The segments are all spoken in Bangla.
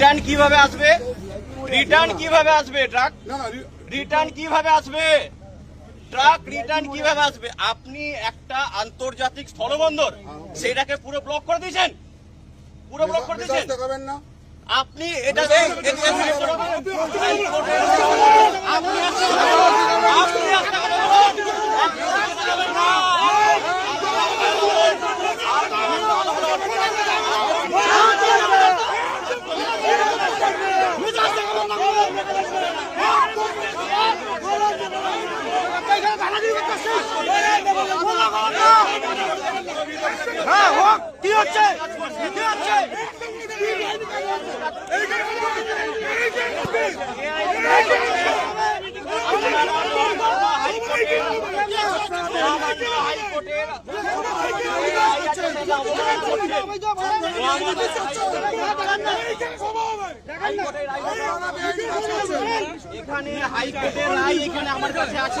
রিটার্ন কীভাবে আসবে? রিটার্ন কীভাবে আসবে ট্রাক রিটার্ন কীভাবে আসবে? ট্রাক রিটার্ন কীভাবে আসবে? আপনি একটা আন্তর্জাতিক স্থলবন্দর সেটাকে পুরো ব্লক করে দিয়েছেন। পুরো ব্লক করে দিয়েছেন। আপনি এটা আপনি আপনি কি হচ্ছে কি হচ্ছে এখানে হাইকোর্টের রায় এখানে আমার কাছে আছে।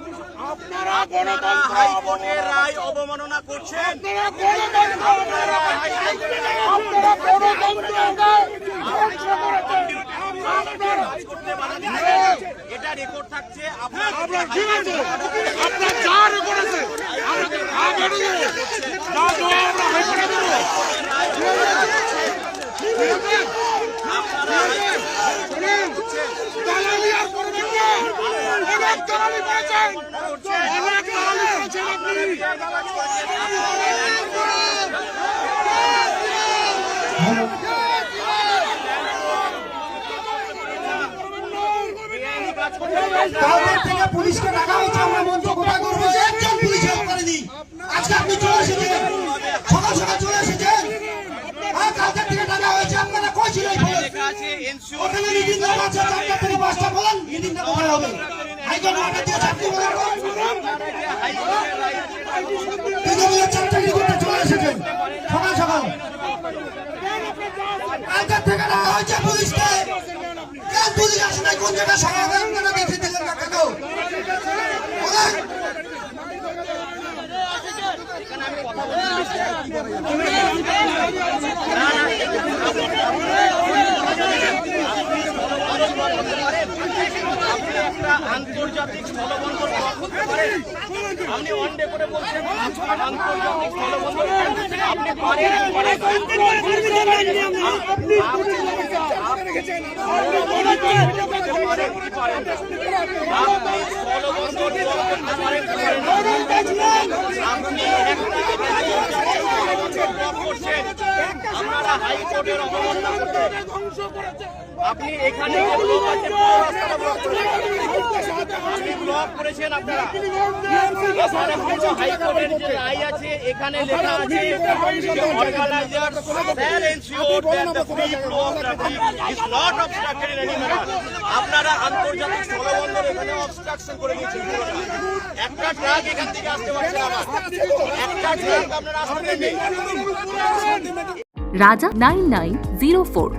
আপনারা হাইকোর্টের রায় অবমাননা করছেন। আপনারা এটা রেকর্ড থাকছে আপনারা ঠিক আছে আপনার যা রেকর্ড আছে আমাকে যা বেরিয়ে যা দেওয়া আমরা হাইকোর্টে দেবো দালালি আর করবেন না অনেক দালালি করেছেন অনেক দালালি করেছেন আপনি একজন পুলিশ চলে এসেছেন। সকাল হ্যাঁ থেকে কেন পুলিশ আসে নাই কোন জায়গায় সকাল আপনারা দেখে দিলেন না কেন আপনি একটা আন্তর্জাতিক স্থলবন্দর করতে পারেন আপনি ওয়ান করে বলছেন আন্তর্জাতিক স্থলবন্দর আপনি পারেন আপনি আপনারা হাইকোর্টের অবমাননা করছেন আপনি এখানে আপনি ব্লক করেছেন আপনারা। হাইকোর্টের যে রায় আছে এখানে লেখা আছে organiser shall ensure that the free flow of traffic is not obstructed in any manner. আপনারা আন্তর্জাতিক স্থলবন্দর এখানে অবস্ট্রাকশন করে দিয়েছেন একটা ট্রাক এখান থেকে আসতে পারছে না একটা ট্রাক আপনারা আসতে রাজা নাইন নাইন জিরো ফোর।